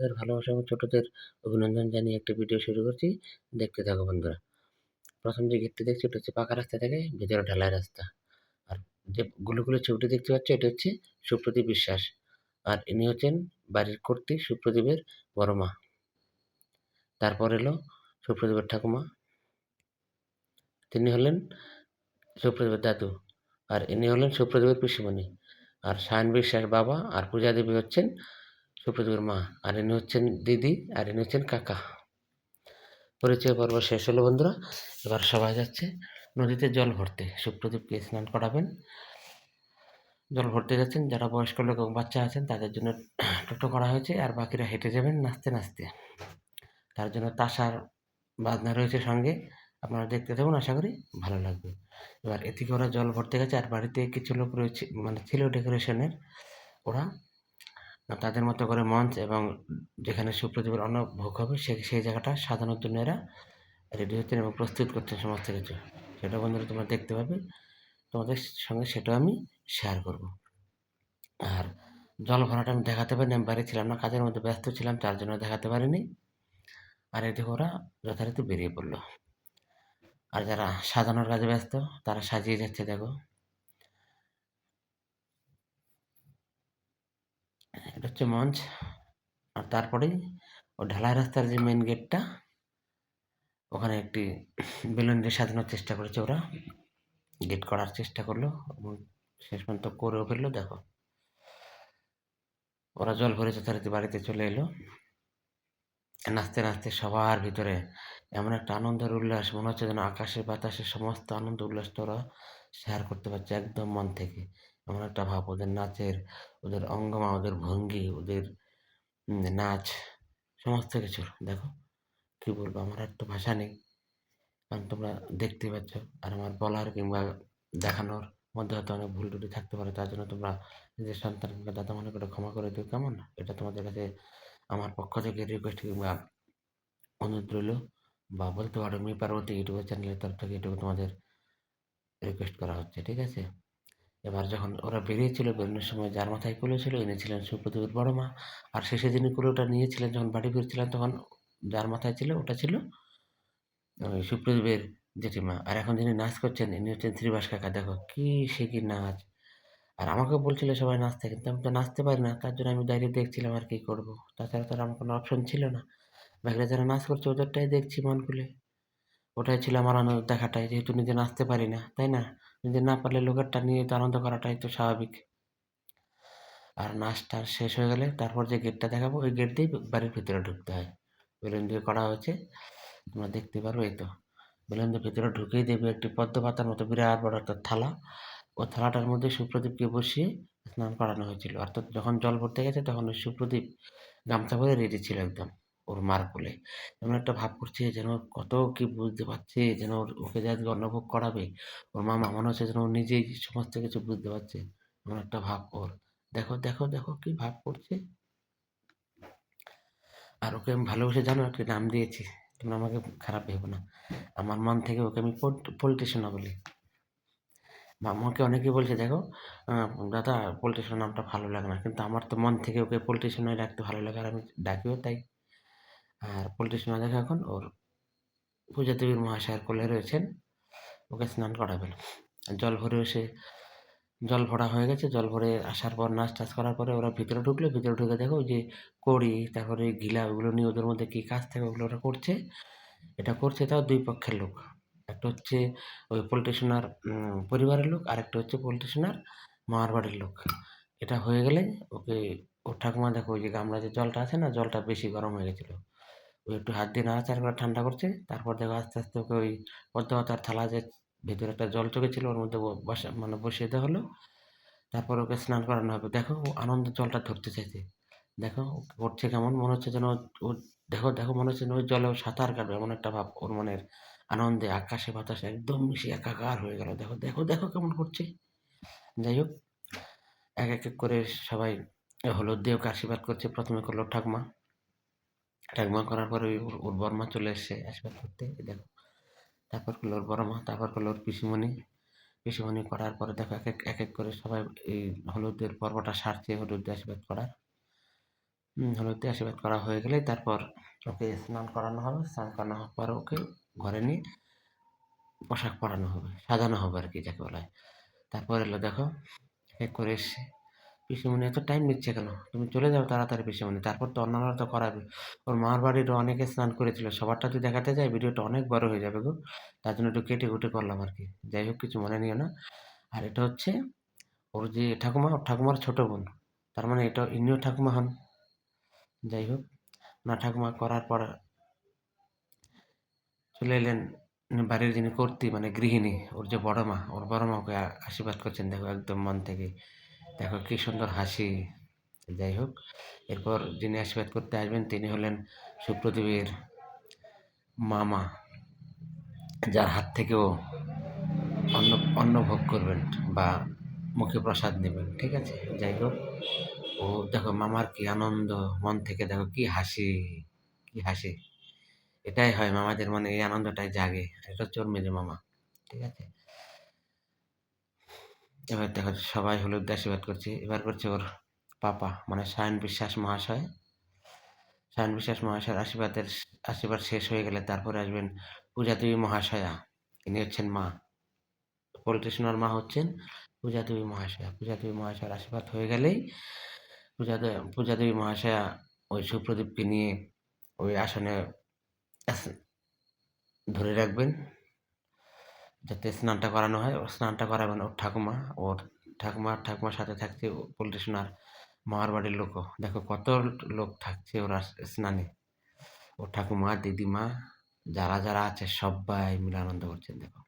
বড়দের ভালোবাসা এবং ছোটদের অভিনন্দন জানিয়ে একটা ভিডিও শুরু করছি। দেখতে থাকো বন্ধুরা। প্রথম যে গেটটি দেখছি, ওটা হচ্ছে পাকা রাস্তা থেকে ভেতরে ঢালাই রাস্তা। আর যে গুলো ছবিটি দেখতে পাচ্ছ, এটা হচ্ছে সুপ্রদীপ বিশ্বাস। আর ইনি হচ্ছেন বাড়ির কর্তী সুপ্রদীপের বড় মা। তারপর এলো সুপ্রদীপের ঠাকুমা। তিনি হলেন সুপ্রদীপের দাদু। আর ইনি হলেন সুপ্রদীপের পিসিমণি। আর সায়ন বিশ্বাস বাবা আর পূজা দেবী হচ্ছেন সুপ্রদীপের মা আর ইনি হচ্ছেন দিদি আর ইনি হচ্ছেন কাকা। পরিচয় পর্ব শেষ হলো বন্ধুরা। এবার সবাই যাচ্ছে নদীতে জল ভরতে। সুপ্রদীপকে স্নান করাবেন। জল ভরতে যাচ্ছেন। যারা বয়স্ক লোক এবং বাচ্চা আছেন, তাদের জন্য টোটো করা হয়েছে। আর বাকিরা হেঁটে যাবেন নাচতে নাচতে। তার জন্য তাসার বাজনা রয়েছে সঙ্গে। আপনারা দেখতে থাকুন, আশা করি ভালো লাগবে। এবার এদিকে ওরা জল ভরতে গেছে। আর বাড়িতে কিছু লোক রয়েছে মানে ছিল ডেকোরেশনের ওরা তাদের মতো করে মঞ্চ এবং যেখানে সুপ্রদীপের অন্ন ভোগ হবে, সে, সেই জায়গাটা সাজানোর জন্য এরা রেডি হচ্ছেন এবং প্রস্তুত করছেন সমস্ত কিছু। সেটা বন্ধুরা তোমরা দেখতে পাবে। তোমাদের সঙ্গে সেটাও আমি শেয়ার করব। আর জল ভরাটা আমি দেখাতে পারিনি, আমি বাড়ি ছিলাম না, কাজের মধ্যে ব্যস্ত ছিলাম, তার জন্য দেখাতে পারিনি। আর এদিকে ওরা যথারীতি বেরিয়ে পড়ল। আর যারা সাজানোর কাজে ব্যস্ত, তারা সাজিয়ে যাচ্ছে, দেখো। এটা হচ্ছে মঞ্চ। আর তারপরেই ও ঢালাই রাস্তার যে মেন গেটটা ওখানে একটি বেলুন দিয়ে সাজানোর চেষ্টা করেছে ওরা। গেট করার চেষ্টা করল এবং শেষ পর্যন্ত করেও ফেলল। দেখো, ওরা জল ভরে যথারীতি বাড়িতে চলে এলো। নাচতে নাচতে সবার ভিতরে এমন একটা আনন্দের উল্লাস, মনে হচ্ছে যেন আকাশে বাতাসে সমস্ত আনন্দ উল্লাসটা ওরা শেয়ার করতে পারছে একদম মন থেকে। এমন একটা ভাব, ওদের নাচের, ওদের অঙ্গমা, ওদের ভঙ্গি, ওদের নাচ, সমস্ত কিছুর, দেখো, কী বলব, আমার তো ভাষা নেই। কারণ তোমরা দেখতে পাচ্ছ, আর আমার বলার কিংবা দেখানোর মধ্যে হয়তো অনেক ভুল টুটি থাকতে পারে, তার জন্য তোমরা নিজের সন্তান কিংবা দাদা মনে করে ক্ষমা করে দিও, কেমন? না এটা তোমাদের কাছে আমার পক্ষ থেকে রিকোয়েস্ট কিংবা অনুরোধ রইল, বা বলতে পারো, মি পার্বতী ইউটিউবের চ্যানেলের তরফ থেকে এটুকু তোমাদের রিকোয়েস্ট করা হচ্ছে, ঠিক আছে? এবার যখন ওরা বেরিয়েছিল, বেরোনোর সময় যার মাথায় কুলো ছিল এনেছিলেন সুপ্রদীপের বড় মা। আর শেষে যিনি কুলোটা নিয়েছিলেন, যখন বাড়ি ফিরছিলেন, তখন যার মাথায় ছিল, ওটা ছিল সুপ্রদীপের জেঠিমা। আর এখন যিনি নাচ করছেন, ইনি হচ্ছেন শ্রীবাস কাকা। দেখো, কী সে কি নাচ। আর আমাকে বলছিল সবাই নাচতে, কিন্তু আমি তো নাচতে পারি না, তার জন্য আমি দাঁড়িয়ে দেখছিলাম আর কী করব। তাছাড়া তো আমার কোনো অপশন ছিল না। বাকিরা যারা নাচ করছে, ওদেরটাই দেখছি মন খুলে। ওটাই ছিল আমার আনন্দ দেখাটাই, যেহেতু নিজে নাচতে পারি না, তাই না? নিজে না পারলে লোকেরটা নিয়ে তো আনন্দ করাটাই তো স্বাভাবিক। আর নাচটা শেষ হয়ে গেলে তারপর যে গেটটা দেখাবো, ওই গেট দিয়েই বাড়ির ভিতরে ঢুকতে হয়। বেলুন দিয়ে করা হয়েছে, তোমরা দেখতে পারো এই তো। বেলুন দিয়ে ভিতরে ঢুকেই দেবে একটি পদ্ম পাতার মতো বিরাট বড় একটা থালা। ও থালাটার মধ্যে সুপ্রদীপকে বসিয়ে স্নান করানো হয়েছিল। অর্থাৎ যখন জল ভরতে গেছে তখন ওই সুপ্রদীপ গামছা পরে রেডি ছিল একদম। ওর মার কোলে। এমন একটা ভাব করছে যেন কত কি বুঝতে পারছে, যেন ওর, ওকে যে অন্নভোগ করাবে, ওর মা মনে হচ্ছে যেন ও নিজেই সমস্ত কিছু বুঝতে পারছে। এমন একটা ভাব ওর। দেখো দেখো দেখো কি ভাব করছে। আর ওকে আমি ভালোবেসে জানো একটি নাম দিয়েছি তোমরা আমাকে খারাপ ভেবো না। আমার মন থেকে ওকে আমি পলিটিশিয়ান বলি। আমাকে অনেকেই বলছে, দেখো দাদা পলিটিশিয়ান নামটা ভালো লাগে না, কিন্তু আমার তো মন থেকে ওকে পলিটিশিয়ান রাখতে ভালো লাগে, আর আমি ডাকিও তাই। আর পোলট্রি দেখে এখন ওর পূজা দেবীর মহাশয়ের কোলে রয়েছেন, ওকে স্নান করাবেন। জল ভরে এসে জল ভরা হয়ে গেছে, জল ভরে আসার পর নাচ টাচ করার পরে ওরা ভিতরে ঢুকলো, ভিতরে ঢুকে দেখো যে কড়ি, তারপরে গিলা, ওগুলো নিয়ে ওদের মধ্যে কী কাজ থাকে ওগুলো ওরা করছে। এটা করছে তাও দুই পক্ষের লোক। একটা হচ্ছে ওই পলিটিশিয়ানার পরিবারের লোক আর একটা হচ্ছে পলিটিশিয়ানার মামার বাড়ির লোক। এটা হয়ে গেলে ওকে, ওর ঠাকুমা দেখো ওই যে গামলা যে জলটা আছে না, জলটা বেশি গরম হয়ে গেছিল। ওই একটু হাত দিয়ে নাড়াচাড়া করে ঠান্ডা করছে। তারপর দেখো আস্তে আস্তে ওকে ওই পদ্মপাতার থালা যে ভেতরে একটা জল চোখে ছিল ওর মধ্যে বসা মানে বসিয়ে দেওয়া হলো। তারপর ওকে স্নান করানো হবে। দেখো ও আনন্দ জলটা ধরতে চাইছে। দেখো করছে কেমন, মনে হচ্ছে যেন ও, দেখো দেখো মনে হচ্ছে ওই জলে ও সাঁতার কাটবে এমন একটা ভাব ওর মনের আনন্দে, আকাশে বাতাসে একদম মিশে একাকার হয়ে গেল। দেখো দেখো দেখো কেমন করছে। যাই হোক, এক এক করে সবাই হলুদ দিয়ে ওকে আশীর্বাদ করছে প্রথমে করল ঠাকমা। ঠাকুমা করার পরে ওই ওর বর্মা চলে এসছে আশীর্বাদ করতে দেখো। তারপর করল ওর বড় মা তারপর করল ওর পিসিমণি। পিসিমণি করার পরে দেখো এক এক এক এক করে সবাই এই হলুদের পর্বটা সারছে, হলুদ আশীর্বাদ করার হলুদ আশীর্বাদ করা হয়ে গেলে তারপর ওকে স্নান করানো হবে। স্নান করানো হওয়ার পর ওকে ঘরে নিয়ে পোশাক পরানো হবে, সাজানো হবে আর কি, যাকে বলা হয়। তারপর এলো দেখো এক করে এসছে। পিসিমণি, এত টাইম নিচ্ছে কেন? তুমি চলে যাও তাড়াতাড়ি পিসিমণি, তারপর তো অন্যান্য তো করাবে। ওর মার বাড়িরও অনেকে স্নান করেছিল, সবারটা যদি দেখাতে যায় ভিডিওটা অনেক বড় হয়ে যাবে গো। তার জন্য একটু কেটে কুটে করলাম আর কি। যাই হোক, কিছু মনে নিও না। আর এটা হচ্ছে ওর যে ঠাকুমা, ওর ঠাকুমার ছোট বোন। তার মানে এটা ইনিও ঠাকুমা হন। যাই হোক, না ঠাকুমা করার পর চলে এলেন বাড়ির যিনি কর্ত্রী মানে গৃহিণী, ওর যে বড় মা, ওর বড় মা ওকে আশীর্বাদ করছেন, দেখো, একদম মন থেকে। দেখো কি সুন্দর হাসি। যাই হোক, এরপর যিনি আশীর্বাদ করতে আসবেন তিনি হলেন সুপ্রদীপের মামা, যার হাত থেকেও অন্ন অন্ন ভোগ করবেন বা মুখে প্রসাদ নেবেন, ঠিক আছে? যাই হোক, ও দেখো মামার কি আনন্দ, মন থেকে দেখো কি হাসি কি হাসি। এটাই হয় মামাদের মনে এই আনন্দটাই জাগে, এটা ওর মেজো মামা, ঠিক আছে? এবার দেখো সবাই হলুদ আশীর্বাদ করছে। এবার করছে ওর পাপা মানে সায়ন বিশ্বাস মহাশয়। সায়ন বিশ্বাস মহাশয়ের আশীর্বাদের আশীর্বাদ শেষ হয়ে গেলে তারপরে আসবেন পূজা দেবী মহাশয়া। তিনি হচ্ছেন মা। পোল্ট্রি সোনার মা হচ্ছেন পূজা দেবী মহাশয়া। পূজা দেবী মহাশয়ের আশীর্বাদ হয়ে গেলেই পূজা দে- পূজা দেবী মহাশয়া ওই সুপ্রদীপকে নিয়ে ওই আসনে আস- ধরে রাখবেন। যাতে স্নানটা করানো হয়, ওর স্নানটা করাবেন ওর ঠাকুমা ওর ঠাকুমা ঠাকুমার সাথে থাকছে পোল্ট্রি সোনার মামার বাড়ির লোকও। দেখো কত লোক থাকছে ওরা স্নানে। ও ঠাকুমা, দিদিমা, যারা যারা আছে সবাই মিলে আনন্দ করছেন, দেখো।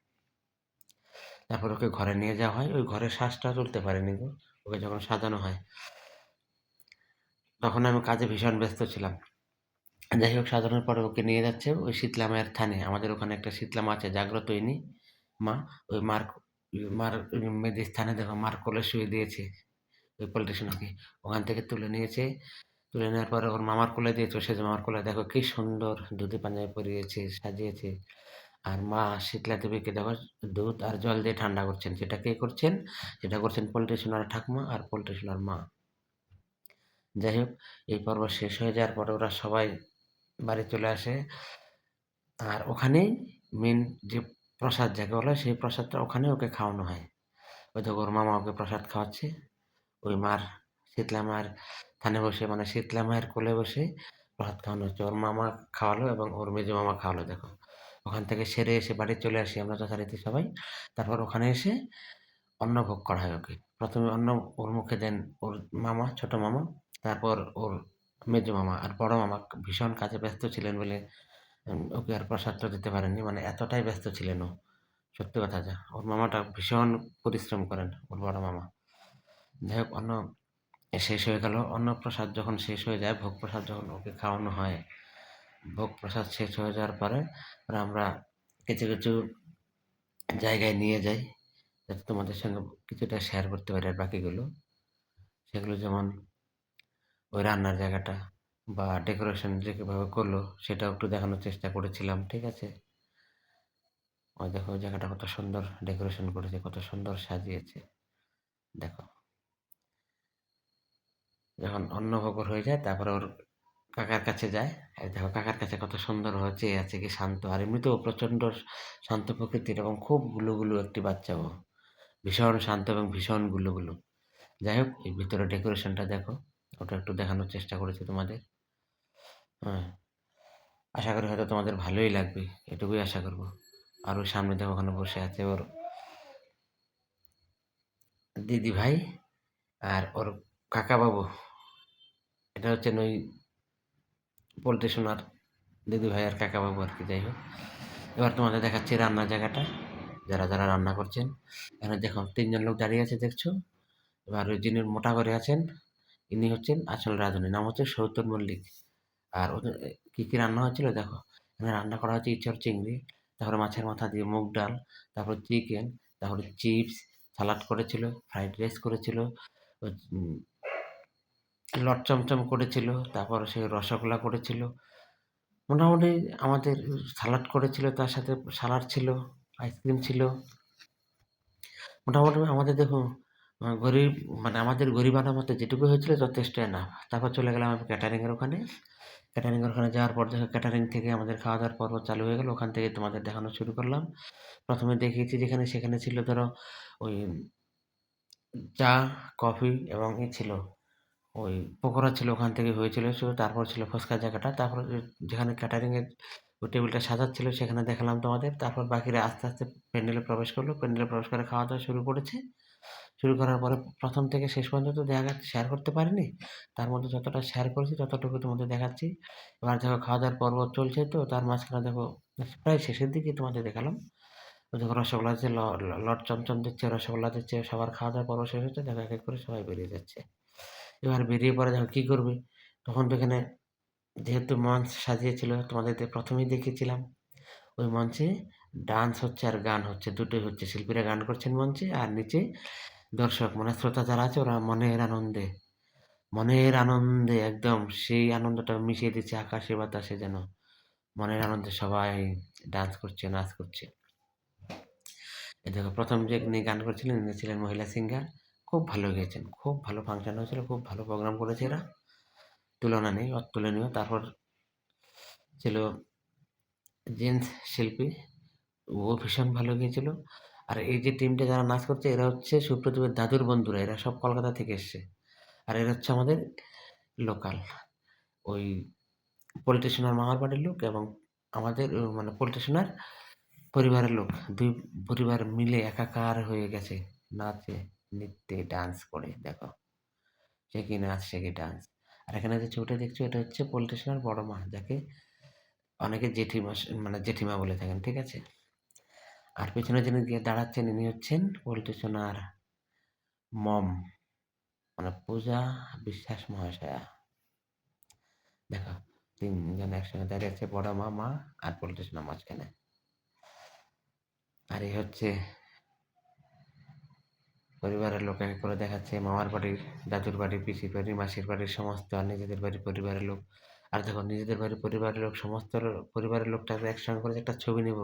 তারপর ওকে ঘরে নিয়ে যাওয়া হয়, ওই ঘরের শ্বাসটা চলতে পারেনি গো, ওকে যখন সাজানো হয়। তখন আমি কাজে ভীষণ ব্যস্ত ছিলাম। যাই হোক, সাজানোর পরে ওকে নিয়ে যাচ্ছে ওই শীতলা মায়ের থানে। আমাদের ওখানে একটা শীতলা মা আছে জাগ্রত ইনি মা, ওই মার মার মেয়েদের স্থানে দেখো, মার কোলে শুয়ে দিয়েছে। ওই পলিটিশিয়ানকে ওখান থেকে তুলে নিয়েছে। তুলে নেওয়ার পরে ওর মামার কোলে দিয়েছে। সে মামার কোলে, দেখো কি সুন্দর দুধি পাঞ্জাবি পরিয়েছে, সাজিয়েছে। আর মা শীতলা দেবীকে দেখো, দুধ আর জল দিয়ে ঠান্ডা করছেন। সেটা কে করছেন? সেটা করছেন পলিটিশিয়ানের ঠাকুমা আর পলিটিশিয়ানের মা। যাই হোক, এই পর্ব শেষ হয়ে যাওয়ার পরে ওরা সবাই বাড়ি চলে আসে। আর ওখানেই মেন যে প্রসাদ যাকে বলে, সেই প্রসাদটা ওখানে ওকে খাওয়ানো হয়। ওই দেখো ওর মামা ওকে প্রসাদ খাওয়াচ্ছে। ওই মার শীতলা মায়ের থানে বসে মানে শীতলা মায়ের কোলে বসে প্রসাদ খাওয়ানো হচ্ছে। ওর মামা খাওয়ালো এবং ওর মেজো মামা খাওয়ালো, দেখো। ওখান থেকে সেরে এসে বাড়ি চলে আসি আমরা যথারীতি সবাই। তারপর ওখানে এসে অন্ন ভোগ করা হয় ওকে। প্রথমে অন্ন ওর মুখে দেন ওর মামা, ছোট মামা। তারপর ওর মেজো মামা আর বড় মামা ভীষণ কাজে ব্যস্ত ছিলেন বলে ওকে আর প্রসাদটা দিতে পারেননি। মানে এতটাই ব্যস্ত ছিলেন ও। সত্যি কথা যা। ওর মামাটা ভীষণ পরিশ্রম করেন, ওর বড় মামা। যাই হোক, অন্ন শেষ হয়ে গেল। অন্ন প্রসাদ যখন শেষ হয়ে যায়, ভোগ প্রসাদ যখন ওকে খাওয়ানো হয়, ভোগ প্রসাদ শেষ হয়ে যাওয়ার পরে আমরা কিছু কিছু জায়গায় নিয়ে যাই, যাতে তোমাদের সঙ্গে কিছুটা শেয়ার করতে পারি আর বাকিগুলো। সেগুলো যেমন ওই রান্নার জায়গাটা বা ডেকোরেশন যে কীভাবে করল, সেটাও একটু দেখানোর চেষ্টা করেছিলাম, ঠিক আছে? ওই দেখো, জায়গাটা কত সুন্দর ডেকোরেশন করেছে, কত সুন্দর সাজিয়েছে। দেখো। যখন অন্নভোগর হয়ে যায়, তারপরে ওর কাকার কাছে যায়। দেখো, কাকার কাছে কত সুন্দর হচ্ছে আছে, কি শান্ত। আর এমনিতেও প্রচণ্ড শান্ত প্রকৃতির এবং খুব গুলুগুলু একটি বাচ্চা ও। ভীষণ শান্ত এবং ভীষণ গুলুগুলু। যাই হোক, এই ভিতরে ডেকোরেশনটা দেখো, ওটা একটু দেখানোর চেষ্টা করেছি তোমাদের। হ্যাঁ। আশা করি হয়তো তোমাদের ভালোই লাগবে, এটুকুই আশা করব। আর ওই সামনে দেখো ওখানে বসে আছে ওর দিদি ভাই আর ওর কাকা বাবু এটা হচ্ছে ওই পোল্ট্রি সোনার দিদি ভাই আর কাকা বাবু আর কি, যাই হোক। এবার তোমাদের দেখাচ্ছি রান্নার জায়গাটা, যারা যারা রান্না করছেন। এখানে দেখো, তিনজন লোক দাঁড়িয়ে আছে, দেখছ? এবার ওই যিনি মোটা করে আছেন, ইনি হচ্ছেন আসল রাঁধুনি, নাম হচ্ছে সৌতন মল্লিক। আর ওদের কী কী রান্না হচ্ছিল দেখো? এখানে রান্না করা হচ্ছে ইঁচড় চিংড়ি, তারপরে মাছের মাথা দিয়ে মুগ ডাল, তারপরে চিকেন, তারপরে চিপস সালাড করেছিল, ফ্রাইড রাইস করেছিল লট চমচম করেছিল, তারপর সে রসগোল্লা করেছিল। মোটামুটি আমাদের সালাড করেছিল, তার সাথে সালাড ছিল, আইসক্রিম ছিল। মোটামুটি আমাদের দেখুন গরিব মানে আমাদের গরিবানার মতো যেটুকু হয়েছিল যথেষ্ট না তারপর চলে গেলাম আমি ক্যাটারিংয়ের ওখানে। ক্যাটারিং ওখানে যাওয়ার পর দেখো ক্যাটারিং থেকে আমাদের খাওয়া-দাওয়ার পর্ব চালু হয়ে গেল। ওখান থেকে তোমাদের দেখানো শুরু করলাম। প্রথমে দেখিয়েছি যেখানে সেখানে ছিল ধরো ওই চা, কফি এবং ই ছিল ওই পকোড়া ছিল ওখান থেকে হয়েছিল। তারপর ছিল ফুচকার জায়গাটা। তারপর যেখানে ক্যাটারিংয়ের ওই টেবিলটা সাজাচ্ছিল সেখানে দেখালাম তোমাদের। তারপর বাকিরা আস্তে, আস্তে প্যান্ডেলে প্রবেশ করল। প্যান্ডেলে প্রবেশ করে খাওয়া-দাওয়া শুরু করেছে। শুরু করার পরে প্রথম থেকে শেষ পর্যন্ত দেখা যাচ্ছে শেয়ার করতে পারিনি। তার মধ্যে যতটা শেয়ার করেছি ততটুকু তোমাদের দেখাচ্ছি। এবার দেখো খাওয়া-দাওয়ার পর্ব চলছে তো তার মাঝখানে দেখো প্রায় শেষের দিকে তোমাদের দেখালাম। দেখো রসগোল্লা দিচ্ছে, লট চমচম দিচ্ছে, রসগোল্লা দিচ্ছে। সবার খাওয়া-দাওয়ার পর্ব শেষ হচ্ছে। দেখো এক, এক করে সবাই বেরিয়ে যাচ্ছে। এবার বেরিয়ে পরে দেখো কী করবে? তখন তো এখানে যেহেতু মঞ্চ সাজিয়েছিল তোমাদেরকে প্রথমেই দেখেছিলাম ওই মঞ্চে ডান্স হচ্ছে আর গান হচ্ছে। দুটোই হচ্ছে। শিল্পীরা গান করছেন মঞ্চে আর নিচে দর্শক মানে শ্রোতা যারা আছে ওরা মনের আনন্দে, মনের আনন্দে একদম সেই আনন্দটা মিশিয়ে দিচ্ছে আকাশে বাতাসে যেন। মনের আনন্দে সবাই ডান্স করছে, নাচ করছে। এই দেখো ১ম যে যিনি গান করছিলেন ইনি ছিলেন মহিলা সিঙ্গার। খুব ভালো গেয়েছেন। খুব ভালো ফাংশন হয়েছিল। খুব ভালো প্রোগ্রাম করেছে এরা। তুলনা নেই, অতুলনীয়। তারপর ছিল জেন্টস শিল্পী। ও ভীষণ ভালো গেয়েছিল। আর এই যে টিমটা যারা নাচ করছে এরা হচ্ছে সুপ্রদীপের দাদুর বন্ধুরা। এরা সব কলকাতা থেকে এসছে। আর এরা হচ্ছে আমাদের লোকাল। ওই পলিটিশিয়ানের মামার বাড়ির লোক এবং আমাদের মানে পলিটিশিয়ানের পরিবারের লোক। দুই পরিবার মিলে একাকার হয়ে গেছে নাচে, নৃত্যে, ডান্স করে দেখো। সে কি নাচ, সে কি ডান্স। আর এখানে যে ছবিটা দেখছ এটা হচ্ছে পলিটিশিয়ানের বড় মা যাকে অনেকে জেঠিমা মানে জেঠিমা বলে থাকেন। ঠিক আছে? আর পেছনে যিনি গিয়ে দাঁড়াচ্ছেন ইনি হচ্ছেন পলিটিশিয়ানার মম মানে পূজা বিশ্বাস মহাশয়া। দেখো তিনজন একসঙ্গে দাঁড়িয়ে আছে। বড় মা, মা আর পলিটিশিয়ানের মাঝখানে। আর এই হচ্ছে পরিবারের লোক এক, এক করে দেখাচ্ছে। মামার বাড়ির, দাদুর বাড়ি, পিসির বাড়ি, মাসির বাড়ির সমস্ত আর নিজেদের বাড়ির পরিবারের লোক। আর দেখো নিজেদের বাড়ির পরিবারের লোক সমস্ত পরিবারের লোকটাকে একসঙ্গে করে একটা ছবি নেব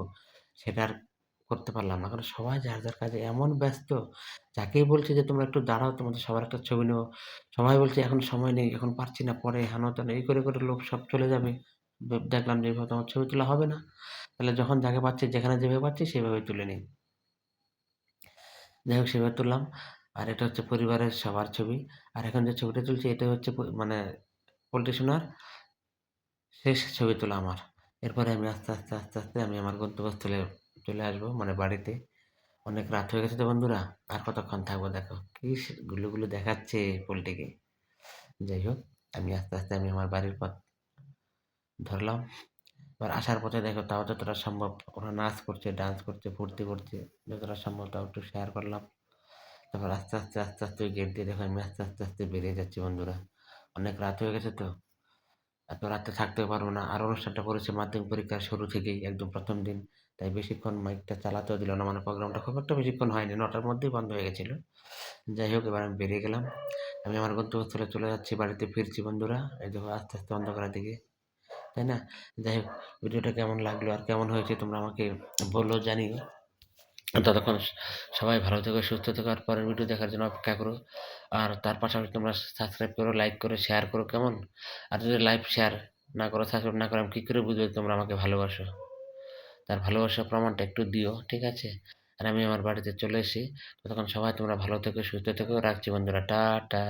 সেটা আর করতে পারলাম না। কারণ সবাই যার, যার কাজে এমন ব্যস্ত যাকেই বলছি যে তোমরা একটু দাঁড়াও তোমাদের সবার একটা ছবি নেব। সবাই বলছে এখন সময় নেই, এখন পারছি না, পরে হেন তেন এই করে, করে লোক সব চলে যাবে। দেখলাম যে এভাবে তো ছবি তোলা হবে না। তাহলে যখন যাকে পাচ্ছি যেখানে যেভাবে পাচ্ছি সেভাবে তুলে নিই। যাই হোক সেভাবে তুললাম। আর এটা হচ্ছে পরিবারের সবার ছবি। আর এখন যে ছবিটা তুলছি এটা হচ্ছে মানে পলিটিশিয়ানের শেষ ছবি তোলা আমার। এরপরে আমি আস্তে, আস্তে, আস্তে, আস্তে আমি আমার গন্তব্যস্থলে চলে আসব মানে বাড়িতে। অনেক রাত হয়ে গেছে তো বন্ধুরা। আর কতক্ষণ থাকব দেখো। কি গুলু, গুলু দেখাচ্ছে পোল্টিকে। যাই হোক আমি আস্তে, আস্তে আমি আমার বাড়ির পথ ধরলাম। এবার আসার পথে দেখো তাও যতটা সম্ভব ওরা নাচ করছে, ডান্স করছে, ফুর্তি করছে। যতটা সম্ভব তাও একটু শেয়ার করলাম। তারপর আস্তে, আস্তে, আস্তে, আস্তে ওই গেট দিয়ে দেখো আমি আস্তে, আস্তে, আস্তে বেরিয়ে যাচ্ছি বন্ধুরা। অনেক রাত হয়ে গেছে তো। এত রাতে থাকতেও পারব না। আর অনুষ্ঠানটা করেছে মাধ্যমিক পরীক্ষার শুরু থেকেই একদম প্রথম দিন। তাই বেশিক্ষণ মাইকটা চালাতেও দিল না। মানে প্রোগ্রামটা খুব একটা বেশিক্ষণ হয়নি। নটার মধ্যেই বন্ধ হয়ে গেছিল যাই হোক এবার আমি বেরিয়ে গেলাম। আমি আমার গন্তব্যস্থলে চলে যাচ্ছি, বাড়িতে ফিরছি বন্ধুরা। এই দেখো আস্তে, আস্তে অন্ধকারের দিকে। তাই না? যাই হোক ভিডিওটা কেমন লাগল আর কেমন হয়েছে তোমরা আমাকে বলো জানিও। ততক্ষণ সবাই ভালো থেকো, সুস্থ থেকো আর পরের ভিডিও দেখার জন্য অপেক্ষা করো। আর তার পাশাপাশি তোমরা সাবস্ক্রাইব করো, লাইক করো, শেয়ার করো কেমন? আর যদি লাইভ শেয়ার না করো, সাবস্ক্রাইব না করো আমি কী করে বুঝব তোমরা আমাকে ভালোবাসো? তার ভালোবাসার প্রমাণটা একটু দিও। ঠিক আছে? আর আমি আমার বাড়িতে চলে এসি ততক্ষণ সবাই তোমরা ভালো থেকো, সুস্থ থেকো। রাখছি বন্ধুরা। টাটা।